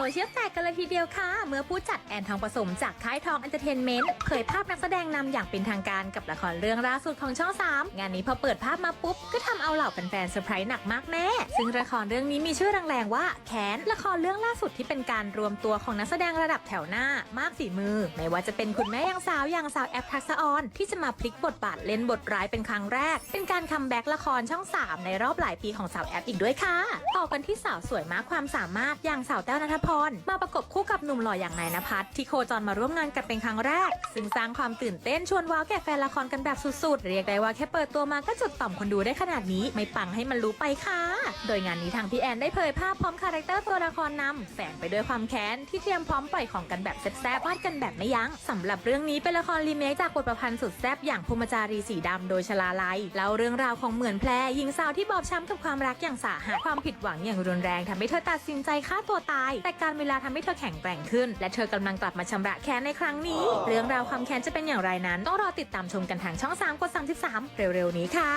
โซเชียลแตกกันเลยทีเดียวค่ะ เมื่อผู้จัดแอนทองผสมจากค่ายทองเอนเตอร์เทนเมนต์เผยภาพนักแสดงนำอย่างเป็นทางการกับละครเรื่องล่าสุดของช่อง 3 งานนี้พอเปิดภาพมาปุ๊บ ก็ทำเอาเหล่าแฟนๆเซอร์ไพรส์หนักมากแน่ซึ่งละครเรื่องนี้มีชื่อแรงๆว่าแคนละครเรื่องล่าสุดที่เป็นการรวมตัวของนักแสดงระดับแถวหน้ามากฝีมือ ไม่ว่าจะเป็นคุณแม่ยังสาวอย่างสาวแอปทักษออนที่จะมาพลิกบทบาทเล่นบทร้ายเป็นครั้งแรก เป็นการคัมแบ็กละครช่อง 3 ในรอบหลายปีของสาวแอปอีกด้วยค่ะต่อกันที่สาวสวยมากความสามารถอย่างสาวแต้วนัทพร มาประกบคู่กับหนุ่มหล่ออย่างนายนภัสที่โคจรมาร่วมงานกันเป็นครั้งแรก ซึ่งสร้างความตื่นเต้นชวนว้าวแก่แฟนละครกันแบบสุดๆ เรียกได้ว่าแค่เปิดตัวมาก็จุดต่อมคนดูได้ขนาดนี้ ไม่ปังให้มันรู้ไปค่ะ โดยงานนี้ทางพี่แอนได้เผยภาพพร้อมคาแรคเตอร์ตัวละครนำแฝงไปด้วยความแค้นที่เตรียมพร้อมปล่อยของกันแบบแซ่บๆฟาดกันแบบไม่ยั้งสำหรับเรื่องนี้เป็นละครรีเมคจากบทประพันธ์สุดแซ่บอย่างภูมิจารีสีดำโดยชลาลัยเล่าเรื่องราวของเหมือนแพรหญิงสาวที่บอบช้ำกับความรักอย่างสาหัสความผิดหวังอย่างรุนแรงทำให้เธอตัดสินใจฆ่าตัวตายแต่การเวลาทำให้เธอแข็งแกร่งขึ้น และเธอกำลังกลับมาชำระแค้นในครั้งนี้ เรื่องราวความแค้นจะเป็นอย่างไรนั้น ต้องรอติดตามชมกันทางช่อง 3 กด 33 เร็วๆ นี้ค่ะ